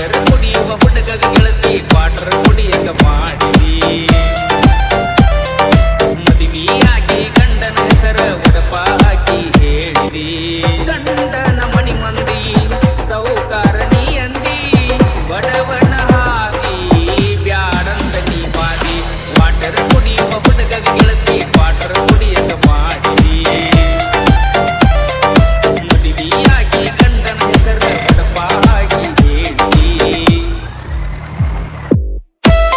Potter முடியுவ பொண்ணுக்காக கிளந்தி பாடுற